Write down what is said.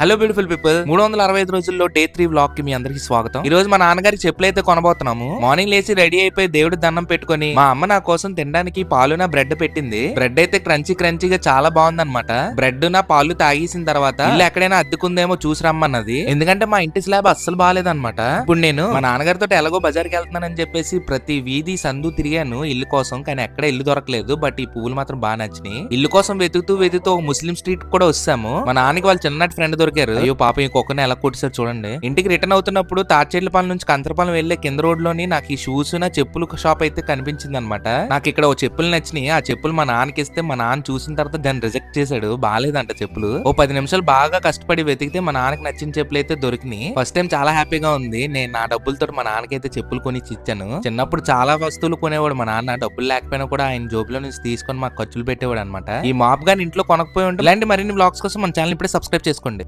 Hello beautiful people మూడు వందల అరవై ఐదు రోజుల్లో డే త్రీ వ్లాగ్కి మీ అందరికి స్వాగతం. ఈ రోజు మా నాన్నగారికి చెప్పులు అయితే కొనబోతున్నాము. మార్నింగ్ లేచి రెడీ అయిపోయి దేవుడి దండం పెట్టుకొని మా అమ్మ నా కోసం తినడానికి పాలు నా బ్రెడ్ పెట్టింది. బ్రెడ్ అయితే క్రంచీ క్రంచీగా చాలా బాగుందన్నమాట. బ్రెడ్ నా పాలు తాగేసిన తర్వాత ఇల్లు ఎక్కడైనా అద్దుకుందేమో చూసి రమ్మన్నది. ఎందుకంటే మా ఇంటి స్లాబ్ అస్సలు బాగాలేదన్నమాట ఇప్పుడు నేను మా నాన్నగారితో ఎలాగో బజార్కి వెళ్తున్నానని చెప్పేసి ప్రతి వీధి సందు తిరిగాను ఇల్లు కోసం. కానీ ఎక్కడ ఇల్లు దొరకలేదు. బట్ ఈ పువ్వులు మాత్రం బాగా నచ్చినాయి. ఇల్లు కోసం వెతుకుతూ వెతుకుతూ ఒక ముస్లిం స్ట్రీట్ కూడా వస్తాము మా నాన్నకి వాళ్ళ చిన్నటి ఫ్రెండ్ దొరికారు. అయ్యో పాప ఈ కుక్కని ఎలా కొట్టిసారు చూడండి. ఇంటికి రిటర్న్ అవుతున్నప్పుడు తాచేళ్ళపాలెం నుంచి కంతరపాలెం వెళ్ళే కింద రోడ్లోని నాకు ఈ షూస్ నా చెప్పులు షాప్ అయితే కనిపించింది అనమాట నాకు ఇక్కడ ఓ చెప్పులు నచ్చినాయి. ఆ చెప్పులు మా నాన్నకి ఇస్తే మా నాన్న చూసిన తర్వాత దాన్ని రిజెక్ట్ చేశాడు. బాగాలేదంట చెప్పులు. ఓ పది నిమిషాలు బాగా కష్టపడి వెతికితే మా నాన్నకి నచ్చిన చెప్పులు అయితే దొరికినాయి. ఫస్ట్ టైం చాలా హ్యాపీగా ఉంది. నేను నా డబ్బులతో మా నాన్నకైతే చెప్పులు కొని ఇచ్చాను. చిన్నప్పుడు చాలా వస్తువులు కొనేవాడు. మా నాన్న డబ్బులు లేకపోయినా కూడా ఆయన జోబులో నుంచి తీసుకొని మాకు ఖర్చులు పెట్టేవాడు అనమాట ఈ మాప్ గాని ఇంట్లో కొనకపోయి ఉంటే ఇలాంటి మరిన్ని బ్లాగ్స్ కోసం మన ఛానల్ ఇప్పుడే సబ్స్క్రైబ్ చేసుకోండి.